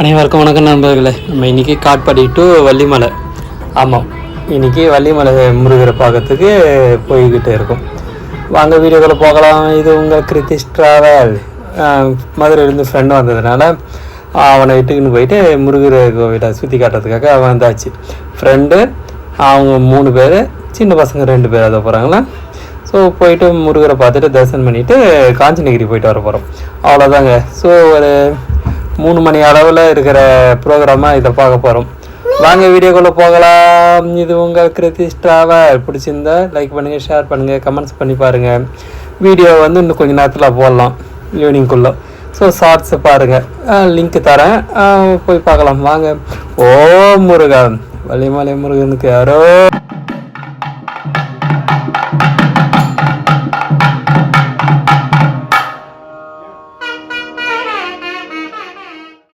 அனைவருக்கும் வணக்கம் நண்பர்களே. நம்ம இன்றைக்கி காட்பாடி டு வள்ளிமலை. ஆமாம். இன்றைக்கி வள்ளிமலை முருகரை பார்க்கறதுக்கு போய்கிட்டு இருக்கோம். வாங்க வீடியோக்குள்ளே போகலாம். இது உங்கள் கிருத்திஷ் ட்ராவல் மதுரையிலேருந்து ஃப்ரெண்டு வந்ததுனால அவனை இட்டுக்குன்னு போயிட்டு முருகர் கோவிலை சுற்றி காட்டுறதுக்காக வந்தாச்சு. ஃப்ரெண்டு அவங்க மூணு பேர் சின்ன பசங்க ரெண்டு பேர் அதை போகிறாங்களா ஸோ போயிட்டு முருகரை பார்த்துட்டு தரிசனம் பண்ணிவிட்டு காஞ்சிநகிரி போயிட்டு வர போகிறோம் அவ்வளோதாங்க ஸோ ஒரு மூணு மணி அளவில் இருக்கிற ப்ரோக்ராமாக இதை பார்க்க போகிறோம் வாங்க வீடியோக்குள்ளே போகலாம். இது உங்கள் கிருத்திஷ் ட்ராவல் பிடிச்சிருந்தா லைக் பண்ணுங்கள் ஷேர் பண்ணுங்கள் கமெண்ட்ஸ் பண்ணி பாருங்கள் வீடியோ வந்து இன்னும் கொஞ்சம் நேரத்தில் போடலாம் ஈவினிங்குள்ளே ஸோ ஷார்ட்ஸை பாருங்கள் லிங்க்கு தரேன். போய் பார்க்கலாம். வாங்க. ஓ முருகன். வலிமலை முருகனுக்கு யாரோ